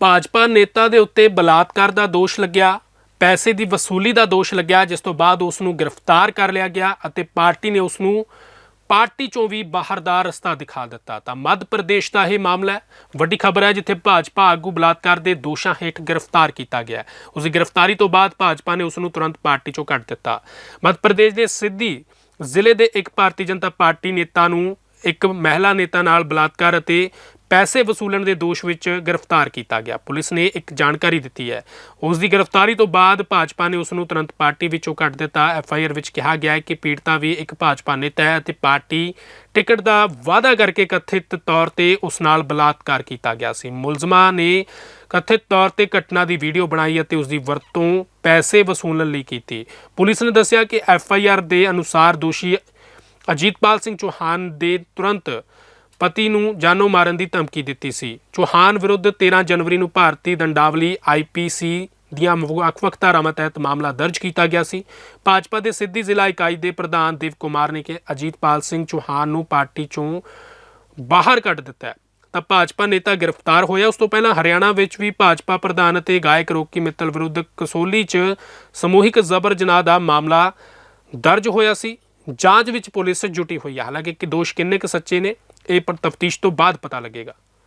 ਭਾਜਪਾ ਨੇਤਾ ਦੇ ਉੱਤੇ ਬਲਾਤਕਾਰ ਦਾ ਦੋਸ਼ ਲੱਗਿਆ, ਪੈਸੇ ਦੀ ਵਸੂਲੀ ਦਾ ਦੋਸ਼ ਲੱਗਿਆ, ਜਿਸ ਤੋਂ ਬਾਅਦ ਉਸ ਨੂੰ ਗ੍ਰਿਫਤਾਰ ਕਰ ਲਿਆ ਗਿਆ ਅਤੇ ਪਾਰਟੀ ਨੇ ਉਸ ਨੂੰ ਪਾਰਟੀ ਚੋਂ ਵੀ ਬਾਹਰ ਦਾ ਰਸਤਾ ਦਿਖਾ ਦਿੱਤਾ। ਤਾਂ ਮੱਧ ਪ੍ਰਦੇਸ਼ ਦਾ ਇਹ ਮਾਮਲਾ ਹੈ। ਵੱਡੀ ਖਬਰ ਹੈ ਜਿੱਥੇ ਭਾਜਪਾ ਆਗੂ ਬਲਾਤਕਾਰ ਦੇ ਦੋਸ਼ਾਂ ਹੇਠ ਗ੍ਰਿਫਤਾਰ ਕੀਤਾ ਗਿਆ ਹੈ। ਉਸ ਦੀ ਗ੍ਰਿਫਤਾਰੀ ਤੋਂ ਬਾਅਦ ਭਾਜਪਾ ਨੇ ਉਸ ਨੂੰ ਤੁਰੰਤ ਪਾਰਟੀ ਚੋਂ ਕੱਢ ਦਿੱਤਾ। ਮੱਧ ਪ੍ਰਦੇਸ਼ ਦੇ ਸਿੱਧੀ ਜ਼ਿਲ੍ਹੇ ਦੇ ਇੱਕ ਭਾਰਤੀ ਜਨਤਾ ਪਾਰਟੀ ਨੇਤਾ ਨੂੰ ਇੱਕ ਮਹਿਲਾ ਨੇਤਾ ਨਾਲ ਬਲਾਤਕਾਰ ਅਤੇ ਪੈਸੇ ਵਸੂਲਣ ਦੇ ਦੋਸ਼ ਵਿੱਚ ਗ੍ਰਿਫਤਾਰ ਕੀਤਾ ਗਿਆ। ਪੁਲਿਸ ਨੇ ਇੱਕ ਜਾਣਕਾਰੀ ਦਿੱਤੀ ਹੈ। ਉਸ ਦੀ ਗ੍ਰਿਫਤਾਰੀ ਤੋਂ ਬਾਅਦ ਭਾਜਪਾ ਨੇ ਉਸ ਨੂੰ ਤੁਰੰਤ ਪਾਰਟੀ ਵਿੱਚੋਂ ਕੱਢ ਦਿੱਤਾ। ਐਫ ਆਈ ਆਰ ਵਿੱਚ ਕਿਹਾ ਗਿਆ ਹੈ ਕਿ ਪੀੜਤਾ ਵੀ ਇੱਕ ਭਾਜਪਾ ਨੇਤਾ ਹੈ ਅਤੇ ਪਾਰਟੀ ਟਿਕਟ ਦਾ ਵਾਅਦਾ ਕਰਕੇ ਕਥਿਤ ਤੌਰ ਤੇ ਉਸ ਨਾਲ ਬਲਾਤਕਾਰ ਕੀਤਾ ਗਿਆ ਸੀ। ਮੁਲਜ਼ਮਾਂ ਨੇ ਕਥਿਤ ਤੌਰ ਤੇ ਘਟਨਾ ਦੀ ਵੀਡੀਓ ਬਣਾਈ ਅਤੇ ਉਸ ਦੀ ਵਰਤੋਂ ਪੈਸੇ ਵਸੂਲਣ ਲਈ ਕੀਤੀ। ਪੁਲਿਸ ਨੇ ਦੱਸਿਆ ਕਿ ਐਫ ਆਈ ਆਰ ਦੇ ਅਨੁਸਾਰ ਦੋਸ਼ੀ ਅਜੀਤਪਾਲ ਸਿੰਘ ਚੌਹਾਨ ਦੇ ਤੁਰੰਤ ਪਤੀ ਨੂੰ ਜਾਨੋਂ ਮਾਰਨ ਦੀ ਧਮਕੀ ਦਿੱਤੀ ਸੀ। ਚੌਹਾਨ ਵਿਰੁੱਧ 13 ਜਨਵਰੀ ਨੂੰ ਭਾਰਤੀ ਦੰਡਾਵਲੀ ਆਈਪੀਸੀ ਦੀਆਂ ਵੱਖ-ਵੱਖ ਧਾਰਾਵਾਂ ਤਹਿਤ ਮਾਮਲਾ ਦਰਜ ਕੀਤਾ ਗਿਆ ਸੀ। ਭਾਜਪਾ ਦੇ ਸਿੱਧੀ ਜ਼ਿਲ੍ਹਾ ਇਕਾਈ ਦੇ ਪ੍ਰਧਾਨ ਦੇਵ ਕੁਮਾਰ ਨੇ ਕਿ ਅਜੀਤਪਾਲ ਸਿੰਘ ਚੌਹਾਨ ਨੂੰ ਪਾਰਟੀ ਚੋਂ ਬਾਹਰ ਕੱਢ ਦਿੱਤਾ ਹੈ। ਤਾਂ ਭਾਜਪਾ ਨੇਤਾ ਗ੍ਰਿਫਤਾਰ ਹੋਇਆ। ਉਸ ਤੋਂ ਪਹਿਲਾਂ ਹਰਿਆਣਾ ਵਿੱਚ ਵੀ ਭਾਜਪਾ ਪ੍ਰਧਾਨ ਅਤੇ ਗਾਇਕ ਰੋਕੀ ਮਿੱਤਲ ਵਿਰੁੱਧ ਕਸੋਲੀ 'ਚ ਸਮੂਹਿਕ ਜ਼ਬਰ ਜਨਾਹ ਦਾ ਮਾਮਲਾ ਦਰਜ ਹੋਇਆ ਸੀ। ਜਾਂਚ ਵਿੱਚ ਪੁਲਿਸ ਜੁਟੀ ਹੋਈ ਹੈ ਹਾਲਾਂਕਿ ਕਿ ਦੋਸ਼ ਕਿੰਨੇ ਕੁ ਸੱਚੇ ਨੇ ਇਹ ਪਰ ਤਫਤੀਸ਼ ਤੋਂ ਬਾਅਦ ਪਤਾ ਲੱਗੇਗਾ।